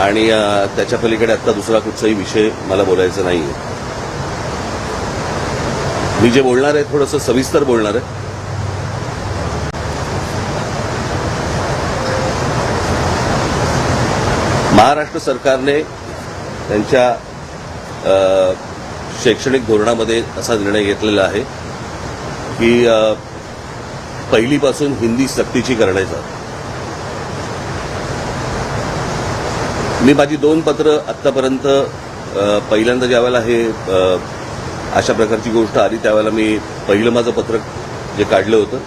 आणि त्याच्या पलीकडे आत्ता दुसरा कुठचाही विषय मला बोलायचा नाही आहे मी जे बोलणार आहे थोडंसं सविस्तर बोलणार आहे. महाराष्ट्र सरकारने त्यांच्या शैक्षणिक धोरणामध्ये असा निर्णय घेतलेला आहे की पहिलीपासून हिंदी सक्तीची करण्याचा. मी माझी दोन पत्र आत्तापर्यंत पहिल्यांदा ज्यावेळेला हे अशा प्रकारची गोष्ट आली त्यावेळेला मी पहिलं माझं पत्र जे काढलं होतं.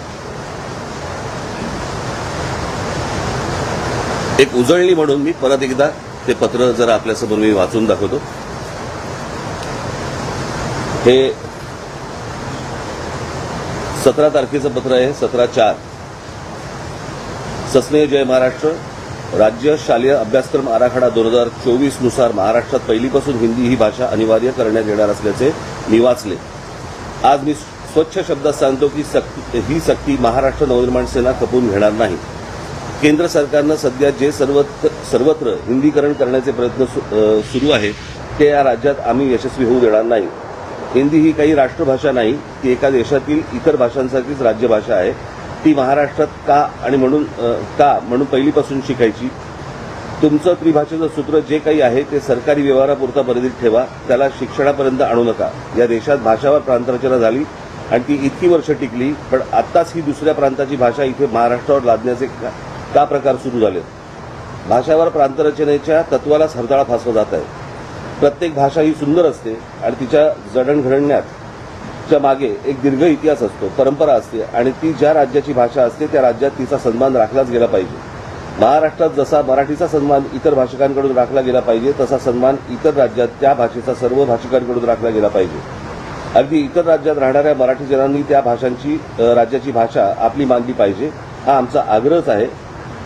एक उजळणी म्हणून मी परत एकदा ते पत्र जरा आपल्यासमोर मी वाचून दाखवतो. हे सतरा तारखेचं पत्र आहे सतरा चार. सस्नेह जय महाराष्ट्र. राज्य शालेय अभ्यासक्रम आराखडा दोन हजार चोवीसनुसार महाराष्ट्रात पहिलीपासून हिंदी ही भाषा अनिवार्य करण्यात येणार असल्याचे मी वाचले. आज मी स्वच्छ शब्दात सांगतो की सक्ती ही सक्ती महाराष्ट्र नवनिर्माण सेना खपवून घेणार नाही. केंद्र सरकारनं सध्या जे सर्वत्र सर्वत्र हिंदीकरण करण्याचे प्रयत्न सु- सुरू आहे ते या राज्यात आम्ही यशस्वी होऊ देणार नाही. हिंदी ही काही राष्ट्रभाषा नाही ती एका देशातील इतर भाषांसारखीच राज्यभाषा आहे. ती महाराष्ट्रात का आणि म्हणून का म्हणून पहिलीपासून शिकायची? तुमचं त्रिभाषेचं सूत्र जे काही आहे ते सरकारी व्यवहारापुरता मर्यादित ठेवा. त्याला शिक्षणापर्यंत आणू नका. या देशात भाषावर प्रांतरचना झाली आणि ती इतकी वर्ष टिकली पण आत्ताच ही दुसऱ्या प्रांताची भाषा इथे महाराष्ट्रावर लादण्याचे का, का प्रकार सुरू झाले भाषावर प्रांतरचनेच्या तत्वालाच हरताळा फासवा जात आहे. प्रत्येक भाषा ही सुंदर असते आणि तिच्या जडणघडण्यात च्या मागे एक दीर्घ इतिहास असतो परंपरा असते आणि ती ज्या राज्याची भाषा असते त्या राज्यात तिचा सन्मान राखलाच गेला पाहिजे. महाराष्ट्रात जसा मराठीचा सन्मान इतर भाषिकांकडून राखला गेला पाहिजे तसा सन्मान इतर राज्यात त्या भाषेचा सर्व भाषिकांकडून राखला गेला पाहिजे. अगदी इतर राज्यात राहणाऱ्या मराठी जनांनी त्या भाषांची राज्याची भाषा आपली मानली पाहिजे हा आमचा आग्रहच आहे.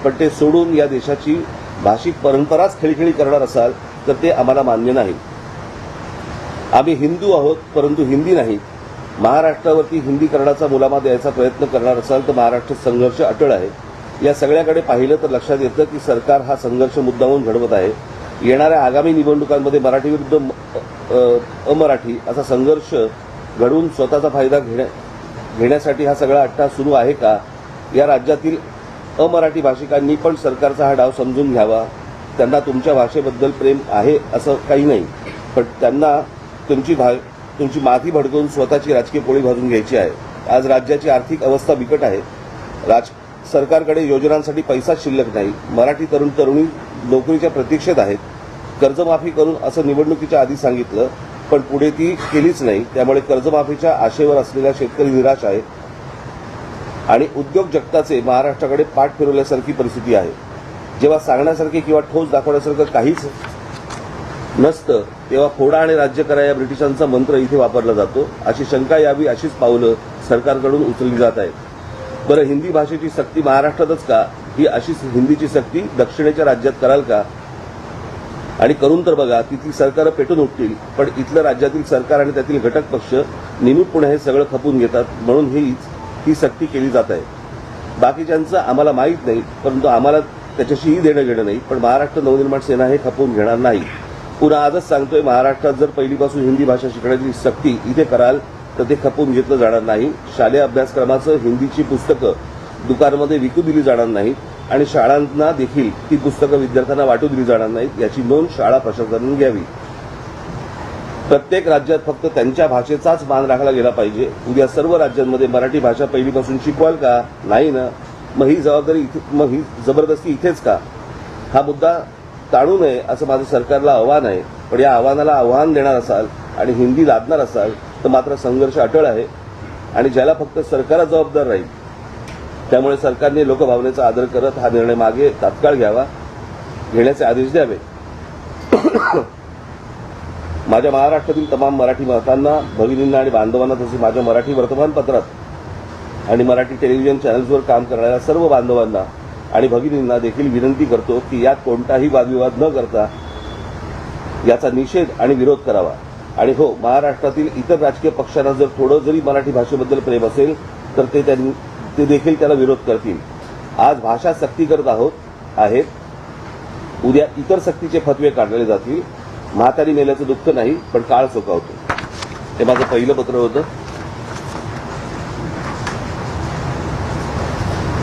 पण ते सोडून या देशाची भाषिक परंपराच खेळखेळी करणार असाल तर ते आम्हाला मान्य नाही. आम्ही हिंदू आहोत परंतु हिंदी नाही. महाराष्ट्रावरती हिंदीकरणाचा मुलामा द्यायचा प्रयत्न करणार असाल तर महाराष्ट्र संघर्ष अटळ आहे. या सगळ्याकडे पाहिलं तर लक्षात येतं की सरकार हा संघर्ष मुद्दाहून घडवत आहे. येणाऱ्या आगामी निवडणुकांमध्ये मराठी विरुद्ध म- अमराठी असा संघर्ष घडवून स्वतःचा फायदा घेण्या घेण्यासाठी हा सगळा अट्टा सुरू आहे का? या राज्यातील अमराठी भाषिकांनी पण सरकारचा हा डाव समजून घ्यावा. त्यांना तुमच्या भाषेबद्दल प्रेम आहे असं काही नाही. पण त्यांना तुमची भा तुमची माथी भडकवून स्वतःची राजकीय पोळी भाजून घ्यायची आहे. आज राज्याची आर्थिक अवस्था बिकट आहे. राज सरकारकडे योजनांसाठी पैसा शिल्लक नाही. मराठी तरुण तरुणी नोकरीच्या प्रतीक्षेत आहेत. कर्जमाफी करून असं निवडणुकीच्या आधी सांगितलं पण पुढे ती केलीच नाही. त्यामुळे कर्जमाफीच्या आशेवर असलेला शेतकरी निराश आहे. आणि उद्योग जगताचे महाराष्ट्राकडे पाठ फिरवल्यासारखी परिस्थिती आहे. जेव्हा सांगण्यासारखे किंवा ठोस दाखवण्यासारखं काहीच नसतं तेव्हा फोडा आणि राज्य करा या ब्रिटिशांचा मंत्र इथे वापरला जातो. अशी शंका यावी अशीच पावलं सरकारकडून उचलली जात आहेत. बरं हिंदी भाषेची सक्ती महाराष्ट्रातच का? ही अशीच हिंदीची सक्ती दक्षिणेच्या राज्यात कराल का? आणि करून तर बघा तिथली सरकारं पेटून उठतील पण इथलं राज्यातील सरकार आणि त्यातील घटक पक्ष निमूटपणे हे सगळं खपून घेतात म्हणून हीच ही सक्ती केली जात आहे. बाकीच्यांचं आम्हाला माहीत नाही परंतु आम्हाला त्याच्याशीही देणं घेणं नाही पण महाराष्ट्र नवनिर्माण सेना हे खपवून घेणार नाही. पुन्हा आजच सांगतोय महाराष्ट्रात जर पहिलीपासून हिंदी भाषा शिकण्याची सक्ती इथे कराल तर ते खपवून घेतलं जाणार नाही. शालेय अभ्यासक्रमाचं हिंदीची पुस्तकं दुकानामध्ये विकू दिली जाणार नाहीत आणि शाळांना देखील ती पुस्तकं विद्यार्थ्यांना वाटू दिली जाणार नाहीत याची नोंद शाळा प्रशासनाने घ्यावी. प्रत्येक राज्यात फक्त त्यांच्या भाषेचाच मान राखला गेला पाहिजे. उद्या सर्व राज्यांमध्ये मराठी भाषा पहिलीपासून शिकवाल का? नाही ना. मग ही जबाबदारी मग ही जबरदस्ती इथेच का? हा मुद्दा ताणू नये असं माझं सरकारला आव्हान आहे. पण या आव्हानाला आव्हान देणार असाल आणि हिंदी लादणार असाल तर मात्र संघर्ष अटळ आहे आणि ज्याला फक्त सरकारच जबाबदार राहील त्यामुळे सरकारने लोकभावनेचा आदर करत हा निर्णय मागे तात्काळ घ्यावा घेण्याचे आदेश द्यावे. माझ्या महाराष्ट्रातील तमाम मराठी मतांना भगिनींना आणि बांधवांना तसेच माझ्या मराठी वर्तमानपत्रात आणि मराठी टेलिव्हिजन चॅनल्सवर काम करणाऱ्या सर्व बांधवांना आणि भगिनींना देखील विनंती करतो की यात कोणताही वादविवाद न करता याचा निषेध आणि विरोध करावा. आणि हो महाराष्ट्रातील इतर राजकीय पक्षांना जर थोडं जरी मराठी भाषेबद्दल प्रेम असेल तर ते त्यांनी ते देखील त्याला विरोध करतील. आज भाषा सक्ती करत आहोत आहेत. उद्या इतर सक्तीचे फतवे काढले जातील. म्हातारी मेल्याचं दुःख नाही पण काळ चुकावतो हे माझं पहिलं पत्र होतं.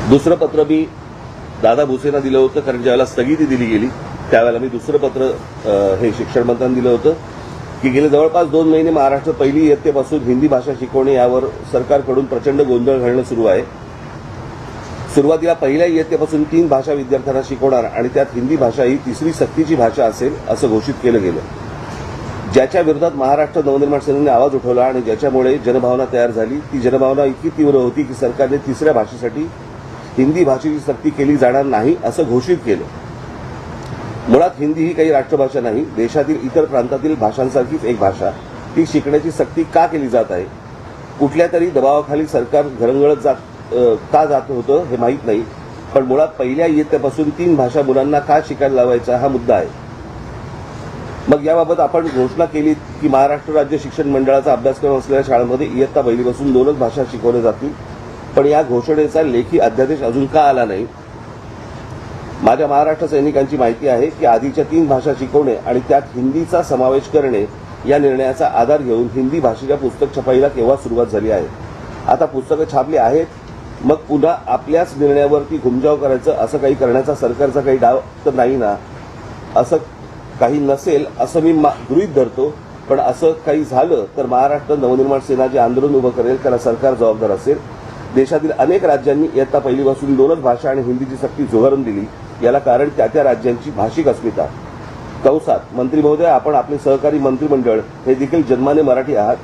दुसरं पत्र मी दादा भुसेना दिलं होतं कारण ज्यावेळेला स्थगिती दिली गेली त्यावेळेला मी दुसरं पत्र हे शिक्षण मंत्र्यांनी दिलं होतं की गेले जवळपास दोन महिने महाराष्ट्र पहिली इयत्तेपासून हिंदी भाषा शिकवणे यावर सरकारकडून प्रचंड गोंधळ घालणं सुरू आहे. सुरुवातीला पहिल्या इयत्तेपासून तीन भाषा विद्यार्थ्यांना शिकवणार आणि त्यात हिंदी भाषा ही तिसरी सक्तीची भाषा असेल असं घोषित केलं गेलं. ज्याच्या विरोधात महाराष्ट्र नवनिर्माण सेनेने आवाज उठवला आणि ज्याच्यामुळे जनभावना तयार झाली ती जनभावना इतकी तीव्र होती की सरकारने तिसऱ्या भाषेसाठी हिंदी भाषेची सक्ती केली जाणार नाही असं घोषित केलं. मुळात हिंदी ही काही राष्ट्रभाषा नाही देशातील इतर प्रांतातील भाषांसारखीच एक भाषा. ती शिकण्याची सक्ती का केली जात आहे? कुठल्या तरी दबावाखाली सरकार घरंगळत जात का जात होतं हे माहीत नाही पण मुळात पहिल्या इयत्तेपासून तीन भाषा मुलांना का शिकायला लावायचा हा मुद्दा आहे. मग याबाबत आपण घोषणा केली की महाराष्ट्र राज्य शिक्षण मंडळाचा अभ्यासक्रम असलेल्या शाळांमध्ये इयत्ता पहिलीपासून दोनच भाषा शिकवल्या जातील. पण या घोषणेचा लेखी अध्यादेश अजून का आला नाही? माझ्या महाराष्ट्र सैनिकांची माहिती आहे की आधीच्या तीन भाषा शिकवणे आणि त्यात हिंदीचा समावेश करणे या निर्णयाचा आधार घेऊन हिंदी भाषेच्या पुस्तक छपाईला केव्हा सुरुवात झाली आहे? आता पुस्तकं छापली आहेत मग पुन्हा आपल्याच निर्णयावरती घुमजाव करायचं असं काही करण्याचा सरकारचा काही डाव तर नाही ना? असं काही नसेल असं मी मा- गृहीत धरतो पण असं काही झालं तर महाराष्ट्र नवनिर्माण सेना जे आंदोलन उभं करेल त्याला सरकार जबाबदार असेल. देशातील अनेक राज्यांनी इयत्ता पहिलीपासून दोनच भाषा आणि हिंदीची सक्ती झुगारून दिली. याला कारण त्या त्या राज्यांची भाषिक अस्मिता. कंसात मंत्री महोदय आपण आपले सहकारी मंत्रिमंडळ हे देखील जन्माने मराठी आहात.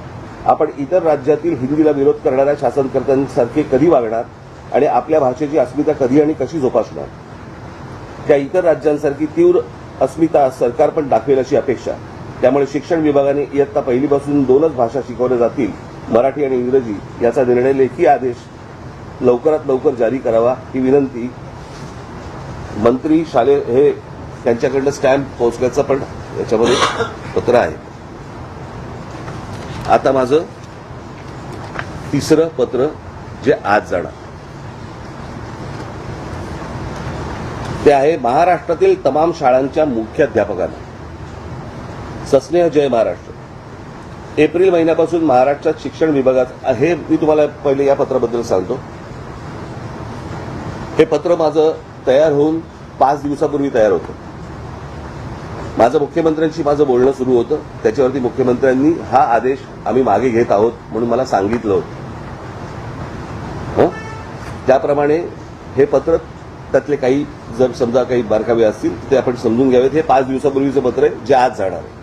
आपण इतर राज्यातील हिंदीला विरोध करणाऱ्या शासनकर्त्यांसारखे कधी वागणार? आणि आपल्या भाषेची अस्मिता कधी आणि कशी जोपासणार? त्या इतर राज्यांसारखी तीव्र अस्मिता सरकार पण दाखवेल अशी अपेक्षा. त्यामुळे शिक्षण विभागाने इयत्ता पहिलीपासून दोनच भाषा शिकवल्या जातील मराठी आणि इंग्रजी याचा निर्णय लेखी आदेश लवकरात लवकर जारी करावा ही विनंती. मंत्री शाले हे त्यांच्याकडनं स्टॅम्प पोहोचल्याचं पण याच्यामध्ये पत्र आहे. आता माझं तिसरं पत्र जे आज जाणार. ते आहे महाराष्ट्रातील तमाम शाळांच्या मुख्याध्यापकांना. सस्नेह जय महाराष्ट्र. एप्रिल महिन्यापासून महाराष्ट्रात शिक्षण विभागात हे मी तुम्हाला पहिले या पत्राबद्दल सांगतो. हे पत्र माझं तयार होऊन पाच दिवसापूर्वी तयार होतं. माझं मुख्यमंत्र्यांशी माझं बोलणं सुरू होतं. त्याच्यावरती मुख्यमंत्र्यांनी हा आदेश आम्ही मागे घेत आहोत म्हणून मला सांगितलं होतं. त्याप्रमाणे हे पत्र त्यातले काही जर समजा काही बारकावे असतील ते आपण समजून घ्यावेत. हे पाच दिवसापूर्वीचं पत्र आहे जे आज जाणार आहे.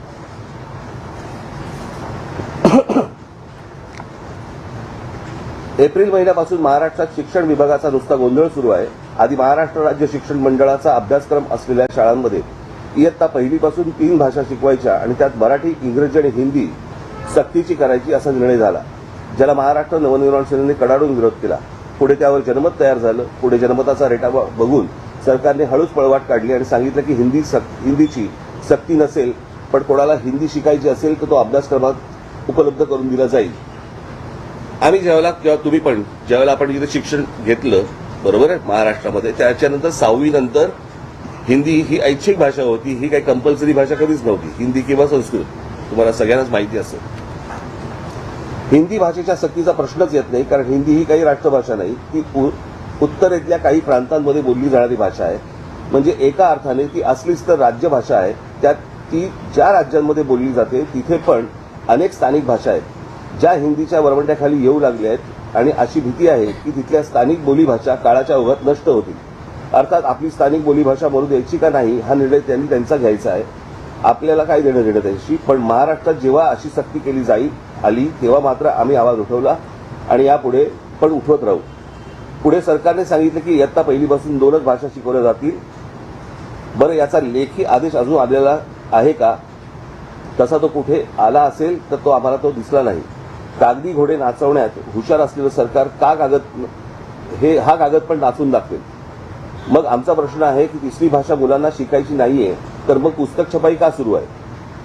एप्रिल महिन्यापासून महाराष्ट्रात शिक्षण विभागाचा नुसता गोंधळ सुरू आहे. आधी महाराष्ट्र राज्य शिक्षण मंडळाचा अभ्यासक्रम असलेल्या शाळांमध्ये इयत्ता पहिलीपासून तीन भाषा शिकवायच्या आणि त्यात मराठी इंग्रजी आणि हिंदी सक्तीची करायची असा निर्णय झाला ज्याला महाराष्ट्र नवनिर्माण सेनेने कडाडून विरोध केला. पुढे त्यावर जनमत तयार झालं. पुढे जनमताचा रेटा ब- बघून सरकारने हळूच पळवाट काढली आणि सांगितलं की हिंदी सक- हिंदीची सक्ती नसेल पण कोणाला हिंदी शिकायची असेल तर तो अभ्यासक्रमात उपलब्ध करून दिला जाईल. आम्ही ज्यावेळेला किंवा तुम्ही पण ज्यावेळेला आपण जिथे शिक्षण घेतलं बरोबर आहे? महाराष्ट्रामध्ये. त्याच्यानंतर सहावी नंतर हिंदी ही ऐच्छिक भाषा होती ही काही कंपल्सरी भाषा कधीच नव्हती. हिंदी किंवा संस्कृत. तुम्हाला सगळ्यांनाच माहिती असेल. हिंदी भाषेच्या सक्तीचा प्रश्नच येत नाही कारण हिंदी ही काही राष्ट्रभाषा नाही. ती उत्तरेतल्या काही प्रांतांमध्ये बोलली जाणारी भाषा आहे. म्हणजे एका अर्थाने ती असलीच तर राज्यभाषा आहे. त्यात ती ज्या राज्यांमध्ये बोलली जाते तिथे पण अनेक स्थानिक भाषा आहेत. ज्या हिंदीच्या वरवंट्याखाली येऊ लागल्या आहेत आणि अशी भीती आहे की तिथल्या स्थानिक बोलीभाषा काळाच्या ओघात नष्ट होतील. अर्थात आपली स्थानिक बोलीभाषा बोलू द्यायची का नाही हा निर्णय त्यांनी त्यांचा घ्यायचा आहे. आपल्याला काय देणं देणं त्याच्याशी पण महाराष्ट्रात जेव्हा अशी सक्ती केली जाईल आली तेव्हा मात्र आम्ही आवाज उठवला आणि यापुढे पण उठवत राहू. पुढे सरकारने सांगितलं की इयत्ता पहिलीपासून दोनच भाषा शिकवल्या जातील. बरं याचा लेखी आदेश अजून आलेला आहे का? तसा तो कुठे आला असेल तर तो आम्हाला तो दिसला नाही. कागदी घोडे नाचवण्यात हुशार असलेलं सरकार का कागद हे हा कागद पण नाचून दाखवेल. मग आमचा प्रश्न आहे की तिसरी भाषा मुलांना शिकायची नाहीये तर मग पुस्तक छपाई का सुरू आहे?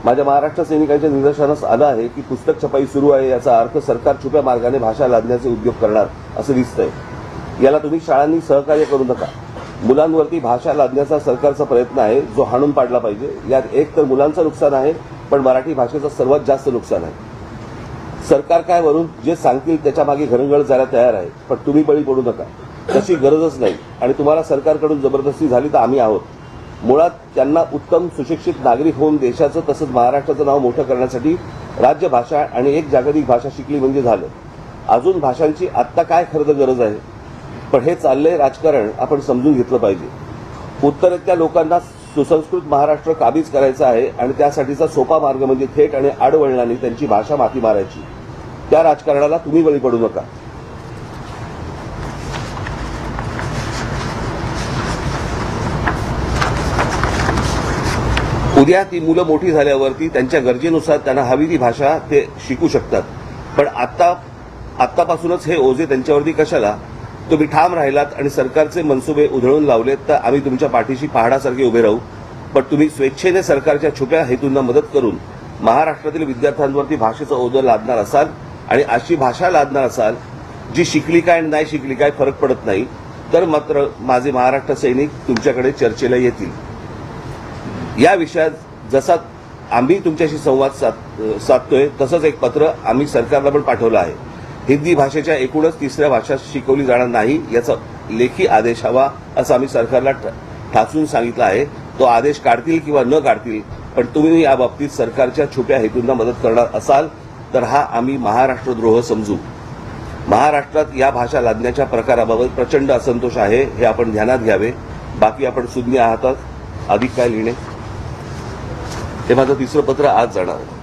माझ्या महाराष्ट्र सैनिकांच्या निदर्शनास आलं आहे की पुस्तक छपाई सुरू आहे याचा अर्थ सरकार छुप्या मार्गाने भाषा लादण्याचे उद्योग करणार असं दिसतंय. याला तुम्ही शाळांनी सहकार्य करू नका. मुलांवरती भाषा लादण्याचा सरकारचा प्रयत्न आहे जो हाणून पाडला पाहिजे. यात एक तर मुलांचं नुकसान आहे पण मराठी भाषेचं सर्वात जास्त नुकसान आहे. सरकार काय वरून जे सांगतील त्याच्यामागे घरंगळ जायला तयार आहे. पण तुम्ही बळी पडू नका. तशी गरजच नाही. आणि तुम्हाला सरकारकडून जबरदस्ती झाली तर आम्ही आहोत. मुळात त्यांना उत्तम सुशिक्षित नागरिक होऊन देशाचं तसंच महाराष्ट्राचं नाव मोठं करण्यासाठी राज्यभाषा आणि एक जागतिक भाषा शिकली म्हणजे झालं. अजून भाषांची आत्ता काय खरं गरज आहे? पण हे चाललंय राजकारण आपण समजून घेतलं पाहिजे. उत्तरेतल्या लोकांना सुसंस्कृत महाराष्ट्र काबीज करायचा आहे आणि त्यासाठीचा सोपा मार्ग म्हणजे थेट आणि आडवळणाने त्यांची भाषा माती मारायची. त्या राजकारणाला तुम्ही बळी पडू नका. उद्या ती मुलं मोठी झाल्यावरती त्यांच्या गरजेनुसार त्यांना हवी ती भाषा ते शिकू शकतात. पण आता आत्तापासूनच हे ओझे त्यांच्यावरती कशाला? तुम्ही ठाम राहिलात आणि सरकारचे मनसुबे उधळून लावलेत तर आम्ही तुमच्या पाठीशी पहाडासारखे उभे राहू. पण तुम्ही स्वेच्छेने सरकारच्या छुप्या हेतूंना मदत करून महाराष्ट्रातील विद्यार्थ्यांवरती भाषेचं ओझं लादणार असाल आणि अशी भाषा लादणार असाल जी शिकली काय आणि नाही शिकली काय फरक पडत नाही तर मात्र माझे महाराष्ट्र सैनिक तुमच्याकडे चर्चेला येतील. या विषयात जसा आम्ही तुमच्याशी संवाद साध साधतोय तसंच एक पत्र आम्ही सरकारला पण पाठवलं आहे. हिंदी भाषेच्या एकूणच तिसऱ्या भाषा शिकवली जाणार नाही याचा लेखी आदेश हवा असं आम्ही सरकारला ठ- ठासून सांगितलं आहे. तो आदेश काढतील किंवा न काढतील पण तुम्ही या बाबतीत सरकारच्या छुप्या हेतूंना मदत करणार असाल तर हा आम्ही महाराष्ट्रद्रोह समजू. महाराष्ट्रात या भाषा लादण्याच्या प्रकाराबाबत प्रचंड असंतोष आहे हे आपण ध्यानात घ्यावे. बाकी आपण सुज्ञ आहात. अधिक काय लिहिणे? हे माझं तिसरं पत्र आज जाणार आहे.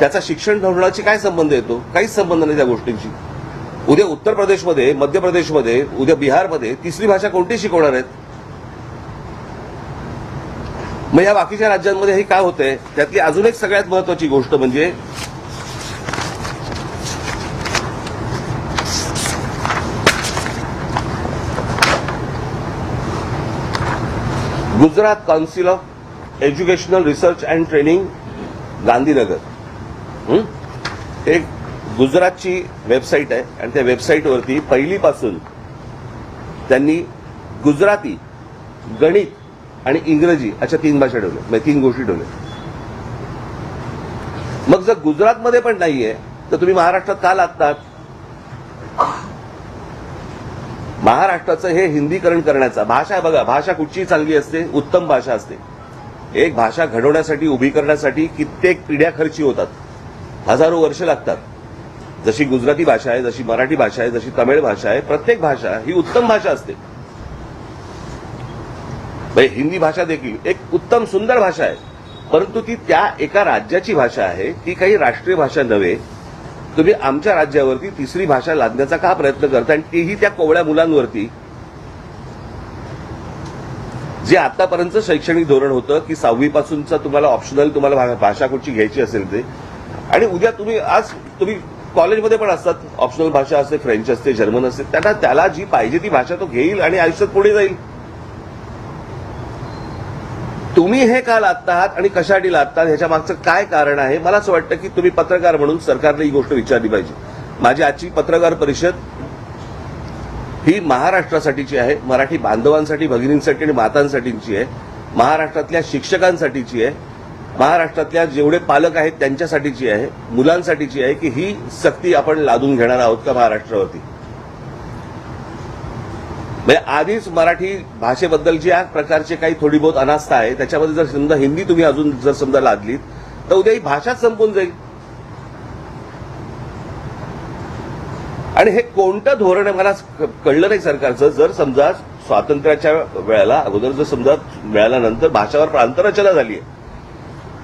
त्याचा शिक्षण धोरणाची काय संबंध येतो? काहीच संबंध नाही त्या गोष्टींची उद्या उत्तर प्रदेशमध्ये मध्य प्रदेशमध्ये उद्या बिहारमध्ये तिसरी भाषा कोणती शिकवणार आहेत? मग या बाकीच्या राज्यांमध्ये हे काय होतंय? त्यातली अजून एक सगळ्यात महत्वाची गोष्ट म्हणजे Gujarat council of educational research and training Gandhinagar. एक गुजरातची वेबसाईट आहे आणि त्या वेबसाईटवरती पहिलीपासून त्यांनी गुजराती गणित आणि इंग्रजी अशा तीन भाषा ठेवल्या. म्हणजे तीन गोष्टी ठेवल्या. मग जर गुजरातमध्ये पण नाहीये तर तुम्ही महाराष्ट्रात का लागतात? महाराष्ट्राचं हे हिंदीकरण करण्याचा भाषा बघा भाषा कुठची चांगली असते उत्तम भाषा असते. एक भाषा घडवण्यासाठी उभी करण्यासाठी कित्येक पिढ्या खर्ची होतात. हजारो वर्ष लागतात. जशी गुजराती भाषा आहे जशी मराठी भाषा आहे जशी तमिळ भाषा आहे प्रत्येक भाषा ही उत्तम भाषा असते. म्हणजे हिंदी भाषा देखील एक उत्तम सुंदर भाषा आहे. परंतु ती त्या एका राज्याची भाषा आहे ती काही राष्ट्रीय भाषा नव्हे. तुम्ही आमच्या राज्यावरती तिसरी भाषा लादण्याचा का प्रयत्न करता? आणि तीही त्या कोवळ्या मुलांवरती. जे आतापर्यंत शैक्षणिक धोरण होतं की सहावीपासूनचा तुम्हाला ऑप्शनल तुम्हाला भा- भाषा कुठची घ्यायची असेल ते आणि उद्या तुम्ही आज तुम्ही कॉलेजमध्ये पण असतात. ऑप्शनल भाषा असते फ्रेंच असते जर्मन असते. त्यांना त्याला जी पाहिजे ती भाषा तो घेईल आणि आयुष्यात पुढे जाईल. तुम्ही हे का लादता आहात आणि कशासाठी लादतात ह्याच्या मागचं काय कारण आहे? मला असं वाटतं की तुम्ही पत्रकार म्हणून सरकारने ही गोष्ट विचारली पाहिजे. माझी आजची पत्रकार परिषद ही महाराष्ट्रासाठीची आहे मराठी बांधवांसाठी भगिनींसाठी आणि मातांसाठीची आहे महाराष्ट्रातल्या शिक्षकांसाठीची आहे. महाराष्ट्रातल्या जेवढे पालक आहेत त्यांच्यासाठीची आहे मुलांसाठीची आहे की ही सक्ती आपण लादून घेणार आहोत का महाराष्ट्रावरती? म्हणजे आधीच मराठी भाषेबद्दल ज्या प्रकारचे काही थोडी बहुत अनास्था आहे त्याच्यामध्ये जर समजा हिंदी तुम्ही अजून जर समजा लादलीत तर उद्या ही भाषाच संपून जाईल. आणि हे कोणतं धोरण आहे मला कळलं नाही सरकारचं. जर समजा स्वातंत्र्याच्या वेळेला अगोदर जर समजा मिळाल्यानंतर भाषावर प्रांतरचना झाली आहे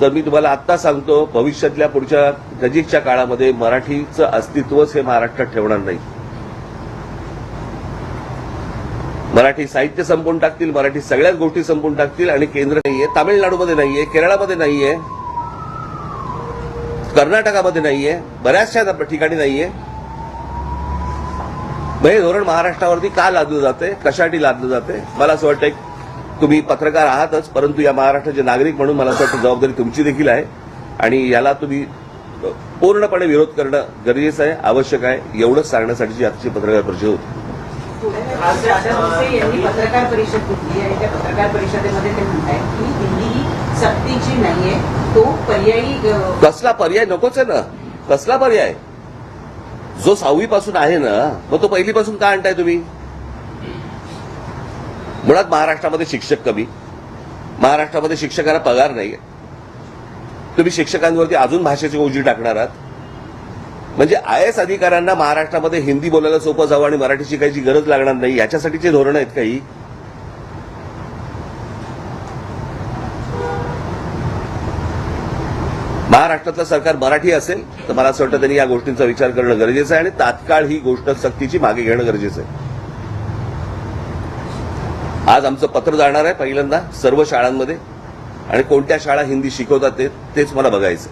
तर मी तुम्हाला आत्ता सांगतो भविष्यातल्या पुढच्या नजीकच्या काळामध्ये मराठीचं अस्तित्वच हे महाराष्ट्रात ठेवणार नाही. मराठी साहित्य संपून टाकतील मराठी सगळ्याच गोष्टी संपून टाकतील आणि केंद्र नाहीये तामिळनाडूमध्ये नाहीये केरळामध्ये नाहीये कर्नाटकामध्ये नाहीये बऱ्याचशा ठिकाणी नाहीये. हे धोरण महाराष्ट्रावरती का लादलं जाते? कशासाठी लादलं जाते? मला असं वाटतं तुम्ही पत्रकार आहातच परंतु या महाराष्ट्राचे नागरिक म्हणून मला असं वाटतं जबाबदारी तुमची देखील आहे. आणि याला तुम्ही पूर्णपणे विरोध करणं गरजेचं आहे आवश्यक आहे एवढंच सांगण्यासाठीची आजची पत्रकार परिषद होती. यांनी पत्रकार परिषद घेतली आणि त्या पत्रकार परिषदेमध्ये ते म्हणतायत की हिंदी ही सक्तीची नाहीये तो पर्यायी कसला पर्याय? नकोच आहे ना. कसला पर्याय? जो सहावी पासून आहे ना मग तो पहिलीपासून का आणताय तुम्ही? मुळात महाराष्ट्रामध्ये शिक्षक कमी. महाराष्ट्रामध्ये शिक्षकांना पगार नाही तुम्ही शिक्षकांवरती अजून भाषेची ओझी टाकणार आहात. म्हणजे आय एस अधिकाऱ्यांना महाराष्ट्रामध्ये हिंदी बोलायला सोपं जावं आणि मराठी शिकायची गरज लागणार नाही याच्यासाठीचे धोरण आहेत काही. महाराष्ट्रातलं सरकार मराठी असेल तर मला असं वाटतं त्यांनी या गोष्टींचा विचार करणं गरजेचं आहे आणि तात्काळ ही गोष्ट सक्तीची मागे घेणं गरजेचं आहे. आज आमचं पत्र जाणार आहे पहिल्यांदा सर्व शाळांमध्ये. आणि कोणत्या शाळा हिंदी शिकवतात ते तेच मला बघायचं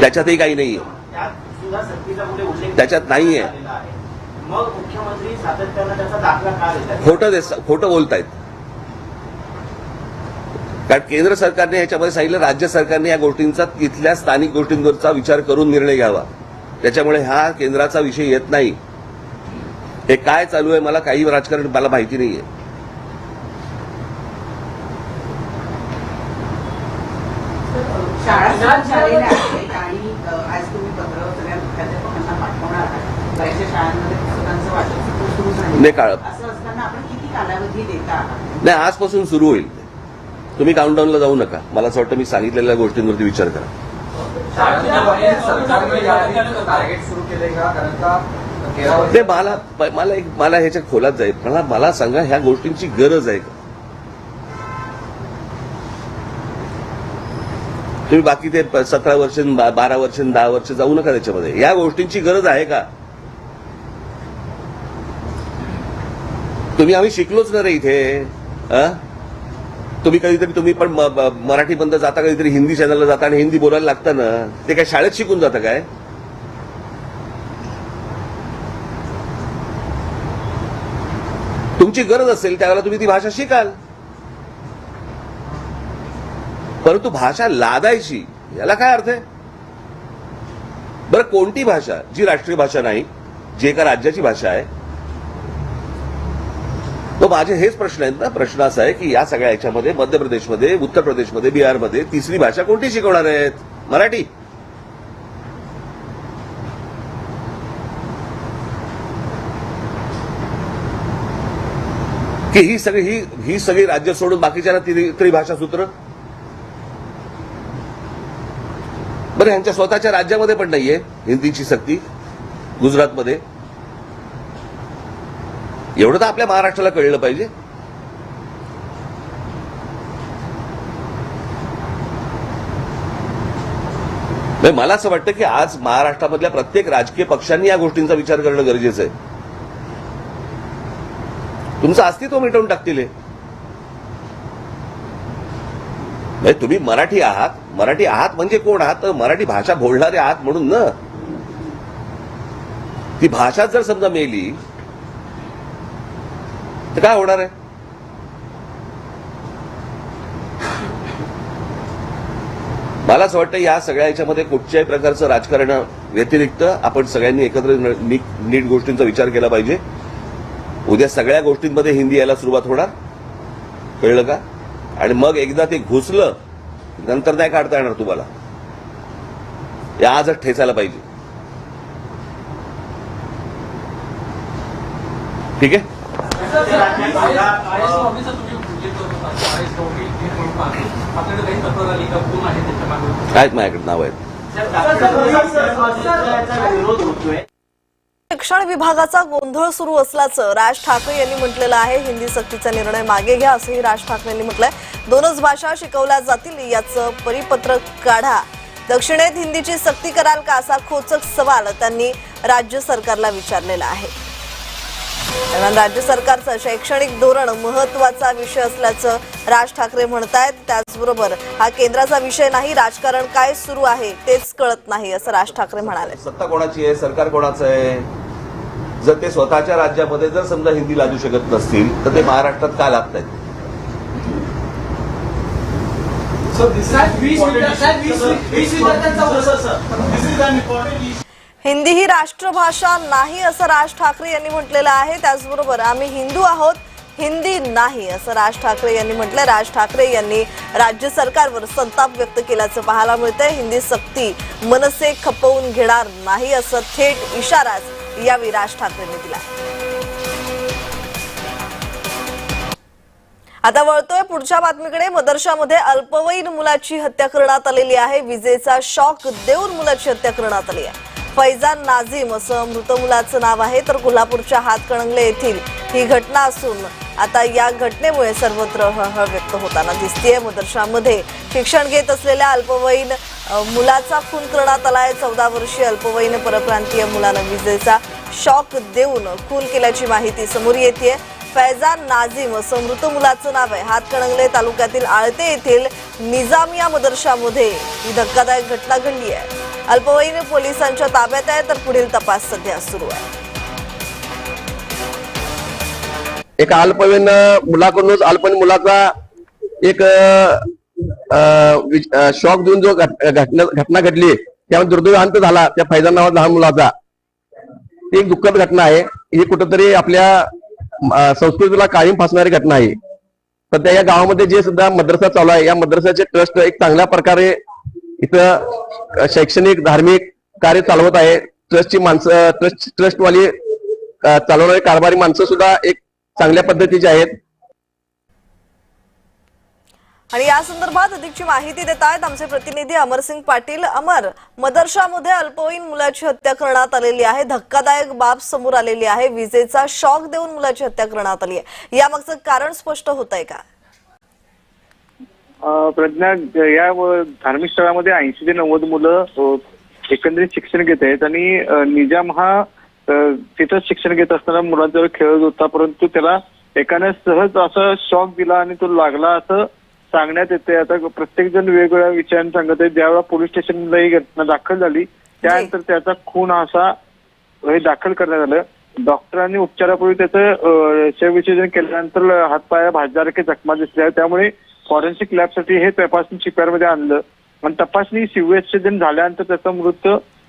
त्याच्यातही काही नाहीये. आहे त्याच्यात नाहीये. खोट आहे. खोटं खोटं बोलतायत. कारण केंद्र सरकारने याच्यामध्ये सांगितलं राज्य सरकारने या गोष्टींचा इथल्या स्थानिक गोष्टींवरचा विचार करून निर्णय घ्यावा. त्याच्यामुळे हा केंद्राचा विषय येत नाही. हे काय चालू आहे? मला काही राजकारण मला माहिती नाहीये. नाही काळ असं असताना आपण किती कालावधी देता? आहात नाही आजपासून सुरू होईल. तुम्ही काउंटडाऊनला जाऊ नका. मला असं वाटतं मी सांगितलेल्या गोष्टींवरती विचार करा. ते मला मला एक मला ह्याच्या खोलात जाईल. मला मला सांगा ह्या गोष्टींची गरज आहे का? तुम्ही बाकी ते सतरा वर्ष बारा वर्ष दहा वर्ष जाऊ नका त्याच्यामध्ये. या गोष्टींची गरज आहे का? तुम्ही आम्ही शिकलोच ना रे इथे. तुम्ही कधीतरी तुम्ही पण मराठी बंद जाता कधीतरी हिंदी चॅनलला जाता आणि हिंदी बोलायला लागतं ना. ते काय शाळेत शिकून जातं काय? तुमची गरज असेल त्यावेळेला तुम्ही ती भाषा शिकाल. परंतु भाषा लादायची याला काय अर्थ आहे? बरं कोणती भाषा जी राष्ट्रीय भाषा नाही जी एका राज्याची भाषा आहे? तो माझे हेच प्रश्न आहेत ना. प्रश्न असा आहे की या सगळ्या याच्यामध्ये मध्य प्रदेशमध्ये उत्तर प्रदेशमध्ये बिहारमध्ये तिसरी भाषा कोणती शिकवणार आहेत? मराठी. की ही सगळी ही ही सगळी राज्य सोडून बाकीच्या तरी भाषा सूत्र? बरं ह्यांच्या स्वतःच्या राज्यामध्ये पण नाहीये हिंदीची सक्ती गुजरातमध्ये. एवढं तर आपल्या महाराष्ट्राला कळलं पाहिजे. म्हणजे मला असं वाटतं की आज महाराष्ट्रामधल्या प्रत्येक राजकीय पक्षांनी या गोष्टींचा विचार करणं गरजेचं आहे. तुमचं अस्तित्व मिटवून टाकतील हे. तुम्ही मराठी आहात. मराठी आहात म्हणजे कोण आहात? तर मराठी भाषा बोलणारे आहात म्हणून ना. ती भाषा जर समजा मेली तर काय होणार आहे? मला असं वाटतं या सगळ्या याच्यामध्ये कुठच्याही प्रकारचं राजकारण व्यतिरिक्त आपण सगळ्यांनी एकत्र न- नीट नीट गोष्टींचा विचार केला पाहिजे. उद्या सगळ्या गोष्टींमध्ये हिंदी यायला सुरुवात होणार कळलं का आणि मग एकदा ते घुसलं नंतर नाही काढता येणार तुम्हाला या आजच ठेचायला पाहिजे ठीक आहे काय माझ्याकडे नाव आहेत शिक्षण विभागाचा गोंधळ सुरू असल्याचं राज ठाकरे यांनी म्हटलेलं आहे. हिंदी सक्तीचा निर्णय मागे घ्या असंही राज ठाकरे यांनी म्हटलंय. दोनच भाषा शिकवल्या जातील याचं परिपत्रक काढा. दक्षिणेत हिंदीची सक्ती कराल का असा खोचक सवाल त्यांनी राज्य सरकारला विचारलेला आहे. दरम्यान राज्य सरकारचं शैक्षणिक धोरण महत्त्वाचा विषय असल्याचं राज ठाकरे म्हणतायत. त्याचबरोबर हा केंद्राचा विषय नाही राजकारण काय सुरू आहे तेच कळत नाही असं राज ठाकरे म्हणाले. सत्ता कोणाची आहे सरकार कोणाचं आहे? जर ते स्वतःच्या राज्यामध्ये जर समजा हिंदी लादू शकत नसतील तर ते महाराष्ट्रात का लादत आहेत हिंदी ही राष्ट्रभाषा नाही असं राज ठाकरे यांनी म्हटलेलं आहे. त्याचबरोबर आम्ही हिंदू आहोत हिंदी नाही असं राज ठाकरे यांनी म्हटलंय. राज ठाकरे यांनी राज्य सरकारवर संताप व्यक्त केल्याचं पाहायला मिळतंय. हिंदी सक्ती मनसे खपवून घेणार नाही असं थेट इशाराच यावेळी राज ठाकरेंनी दिला आता वळतोय पुढच्या बातमीकडे. मदरशामध्ये अल्पवयीन मुलाची हत्या करण्यात आलेली आहे. विजेचा शॉक देऊन मुलाची हत्या करण्यात आली आहे. फैजान नाझीम असं मृत मुलाचं नाव आहे. तर कोल्हापूरच्या हातकणंगले येथील ही घटना असून आता या घटनेमुळे सर्वत्र हळहळ व्यक्त होताना दिसतीये. मदरशामध्ये शिक्षण घेत असलेल्या अल्पवयीन मुलाचा खून करण्यात आलाय. चौदा वर्षीय अल्पवयीन परप्रांतीय मुलानं विजेचा शॉक देऊन खून केल्याची माहिती समोर येते फैजान नाझीम असं मृत मुलाचं नाव आहे. हातकणंगले तालुक्यातील आळते येथील निजामिया मदरशामध्ये ही धक्कादायक घटना घडली आहे. अल्पवयीन पोलिसांच्या ताब्यात आहे तर पुढील तपास सध्या सुरू आहे. एका अल्पवयीन मुलाकडूनच अल्पवयीन मुलाचा एक शॉक देऊन जो घटना घटना घडली त्यामध्ये दुर्दैवांत झाला त्या फैजान नावात लहान मुलाचा. ती एक दुःखद घटना आहे. ही कुठंतरी आपल्या संस्कृतीला कायम फासणारी घटना आहे. सध्या या गावामध्ये जे सुद्धा मद्रसा चालू आहे या मद्रसाचे ट्रस्ट एक चांगल्या प्रकारे इथं शैक्षणिक धार्मिक कार्य चालवत आहे. ट्रस्टची माणसं ट्रस्ट ट्रस्टवाली चालवणारे चालवणारी कारभारी माणसं सुद्धा एक चांगल्या पद्धतीची आहेत. आणि या संदर्भात अधिकची माहिती देत आहेत आमचे प्रतिनिधी अमरसिंग पाटील. अमर मदरशामध्ये अल्पवयीन मुलाची हत्या करण्यात आलेली आहे. धक्कादायक बाब समोर आलेली आहे. विजेचा शॉक देऊन मुलाची हत्या करण्यात आली आहे. यामागचं कारण स्पष्ट होत आहे का प्रज्ञा या धार्मिक स्थळामध्ये ऐंशी ते नव्वद मुलं एकंदरीत शिक्षण घेत आहेत आणि निजाम हा तिथंच शिक्षण घेत असताना मुलांजवळ खेळत होता परंतु त्याला एकाने सहज असा शॉक दिला आणि तो लागला असं सांगण्यात येते. आता प्रत्येक जण वेगवेगळ्या विषयाने सांगत आहे ज्यावेळेला पोलीस स्टेशनला ही घटना दाखल झाली त्यानंतर त्याचा खून असा हे दाखल करण्यात आलं. डॉक्टरांनी उपचारापूर्वी त्याचं शवविच्छेदन केल्यानंतर हातपाया भाजदारखे जखमा दिसल्या त्यामुळे फॉरेन्सिक लॅबसाठी हे तपासणी शिपारमध्ये आणलं. आणि तपासणी शिवविच्छेदन झाल्यानंतर त्याचा मृत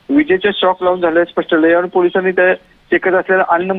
विजेच्या शॉक लावून झाल्याचं स्पष्ट झालं यावर पोलिसांनी त्या शेकत असलेल्या मुलं